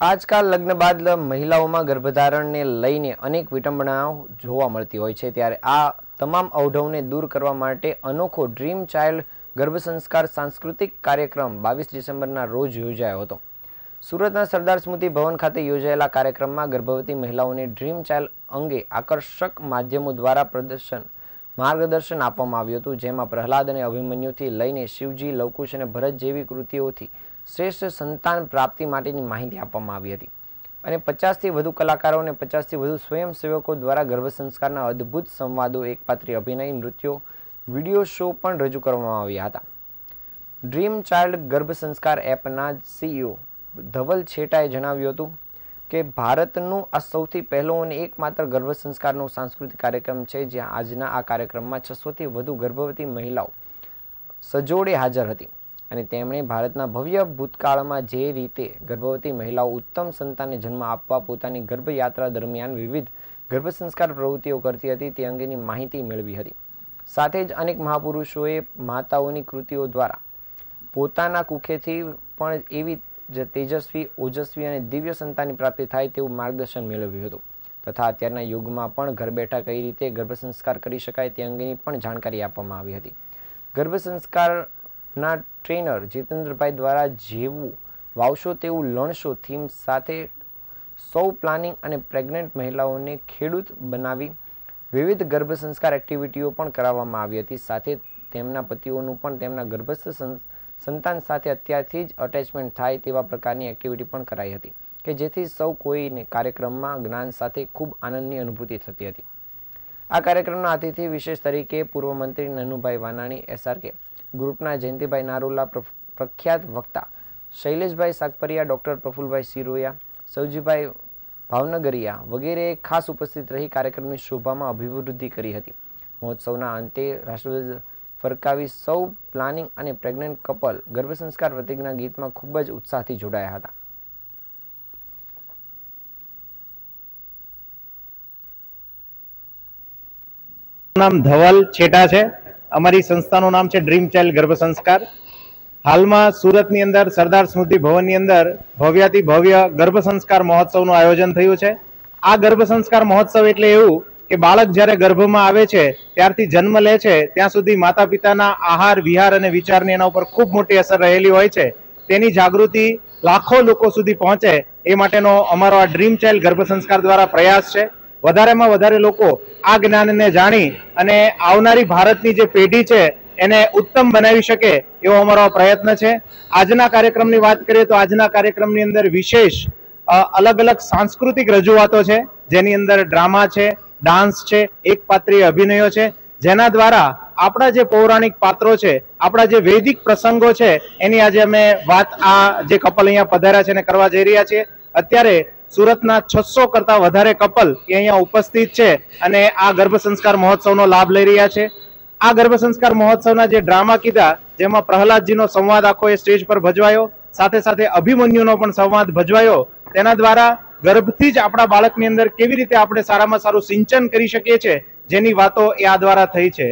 આજકાલ લગ્ન બાદ મહિલાઓમાં ગર્ભધારણને લઈને અનેક વિટંબણાઓ જોવા મળતી હોય છે. ત્યારે આ તમામ અવઢવને દૂર કરવા માટે અનોખો ડ્રીમ ચાઇલ્ડ ગર્ભ સંસ્કાર સાંસ્કૃતિક કાર્યક્રમ બાવીસ ડિસેમ્બરના રોજ યોજાયો હતો. સુરતના સરદાર સ્મૃતિ ભવન ખાતે યોજાયેલા કાર્યક્રમમાં ગર્ભવતી મહિલાઓને ડ્રીમ ચાઇલ્ડ અંગે આકર્ષક માધ્યમો દ્વારા પ્રદર્શન માર્ગદર્શન આપવામાં આવ્યું હતું, જેમાં પ્રહલાદ અને અભિમન્યુથી લઈને શિવજી, લવકુશ અને ભરત જેવી કૃતિઓથી શ્રેષ્ઠ સંતાન પ્રાપ્તિ માટેની માહિતી આપવામાં આવી હતી. અને પચાસથી વધુ કલાકારો અને પચાસથી વધુ સ્વયંસેવકો દ્વારા ગર્ભ સંસ્કારના અદ્ભુત સંવાદો, એકપાત્રી અભિનય, નૃત્યો, વીડિયો શો પણ રજૂ કરવામાં આવ્યા હતા. ડ્રીમ ચાઇલ્ડ ગર્ભ સંસ્કાર એપના સીઈઓ ધવલ છેટાએ જણાવ્યું હતું કે ભારતનું આ સૌથી પહેલો અને એકમાત્ર ગર્ભ સંસ્કારનો સાંસ્કૃતિક કાર્યક્રમ છે, જ્યાં આજના આ કાર્યક્રમમાં છસોથી વધુ ગર્ભવતી મહિલાઓ સજોડે હાજર હતી. અને તેમણે ભારતના ભવ્ય ભૂતકાળમાં જે રીતે ગર્ભવતી મહિલાઓ ઉત્તમ સંતાનને જન્મ આપવા પોતાની ગર્ભયાત્રા દરમિયાન વિવિધ ગર્ભ સંસ્કાર પ્રવૃત્તિઓ કરતી હતી, તે અંગેની માહિતી મેળવી હતી. સાથે જ અનેક મહાપુરુષોએ માતાઓની કૃતિઓ દ્વારા પોતાના કુખેથી પણ એવી જ તેજસ્વી, ઓજસ્વી અને દિવ્ય સંતાનની પ્રાપ્તિ થાય તેવું માર્ગદર્શન મેળવ્યું હતું. તથા અત્યારના યુગમાં પણ ઘર બેઠા કઈ રીતે ગર્ભ સંસ્કાર કરી શકાય તે અંગેની પણ જાણકારી આપવામાં આવી હતી. ગર્ભ સંસ્કારના ટ્રેનર જીતેન્દ્રભાઈ દ્વારા જેવું વાવશો તેવું લણશો થીમ સાથે સૌ પ્લાનિંગ અને પ્રેગ્નન્ટ મહિલાઓને ખેડૂત બનાવી વિવિધ ગર્ભ સંસ્કાર એક્ટિવિટીઓ પણ કરાવવામાં આવી હતી. સાથે તેમના પતિઓનું પણ તેમના ગર્ભસ્થ સંતાન સાથે અત્યારથી જ અટેચમેન્ટ થાય તેવા પ્રકારની એક્ટિવિટી પણ કરાઈ હતી, કે જેથી સૌ કોઈને કાર્યક્રમમાં જ્ઞાન સાથે ખૂબ આનંદની અનુભૂતિ થતી હતી. આ કાર્યક્રમના અતિથિ વિશેષ તરીકે પૂર્વ મંત્રી નનુભાઈ વાનાણી એસઆરકે ગ્રુપના જયંતિભાઈ નારોલા, પ્ર- પ્રખ્યાત વક્તા શૈલેષભાઈ સાકપરિયા ડૉક્ટર પ્રફુલભાઈ સિરોયા સૌજીભાઈ ભાવનગરિયા વગેરે ખાસ ઉપસ્થિત રહી કાર્યક્રમની શોભામાં અભિવૃદ્ધિ કરી હતી. મહોત્સવના અંતે રાષ્ટ્રધ્વજ ફરકાવી સૌ પ્લાનિંગ અને પ્રેગ્નન્ટ કપલ ગર્ભ પ્રતિજ્ઞા ગીતમાં ખૂબ જ ઉત્સાહથી જોડાયા હતા. નામ ધવલ છેટા છે. અમારી સંસ્થાનું નામ છે ડ્રીમ ચાઇલ્ડ ગર્ભ સંસ્કાર હાલમાં સુરતની અંદર સરદાર સ્મૃતિ ભવનની અંદર ભવ્યાતિ ભવ્ય ગર્ભ સંસ્કાર મહોત્સવનું આયોજન થયું છે. આ ગર્ભ સંસ્કાર મહોત્સવ એટલે એવું કે બાળક જ્યારે ગર્ભમાં આવે છે, ત્યારથી જન્મ લે છે, ત્યાં સુધી માતા પિતાના આહાર, વિહાર અને વિચારની એના ઉપર ખૂબ મોટી અસર રહેલી હોય છે. તેની જાગૃતિ લાખો લોકો સુધી પહોંચે એ માટેનો અમારો આ ડ્રીમ ચાઇલ્ડ ગર્ભ સંસ્કાર દ્વારા પ્રયાસ છે. વધારેમાં વધારે લોકો આ જ્ઞાનને જાણી અને આવનારી ભારતની જે પેઢી છે, એને ઉત્તમ બનાવી શકે એવો અમારો પ્રયત્ન છે. આજના કાર્યક્રમની વાત કરીએ તો આજના કાર્યક્રમની અંદર વિશેષ અલગ અલગ સાંસ્કૃતિક રજૂઆતો છે. જેની અંદર ડ્રામા છે ડાન્સ છે, એક પાત્રીય અભિનયો છે, જેના દ્વારા આપણા જે પૌરાણિક પાત્રો છે, આપણા જે વૈદિક પ્રસંગો છે, એની આજે અમે વાત આ જે કપલ અહીંયા પધાર્યા છે એને કરવા જઈ રહ્યા છીએ. અત્યારે સુરતના છસો કરતા વધારે કપલ અહીંયા ઉપસ્થિત છે અને આ ગર્ભ સંસ્કાર મહોત્સવનો લાભ લઈ રહ્યા છે. આ ગર્ભ સંસ્કાર મહોત્સવના જે ડ્રામા કીધા, જેમાં પ્રહલાદજીનો સંવાદ આખો એ સ્ટેજ પર ભજવાયો, સાથે સાથે અભિમન્યુનો પણ સંવાદ ભજવાયો, તેના દ્વારા ગર્ભથી જ આપણા બાળકની અંદર કેવી રીતે આપણે સારામાં સારું સિંચન કરી શકીએ છીએ, જેની વાતો એ આ દ્વારા થઈ છે.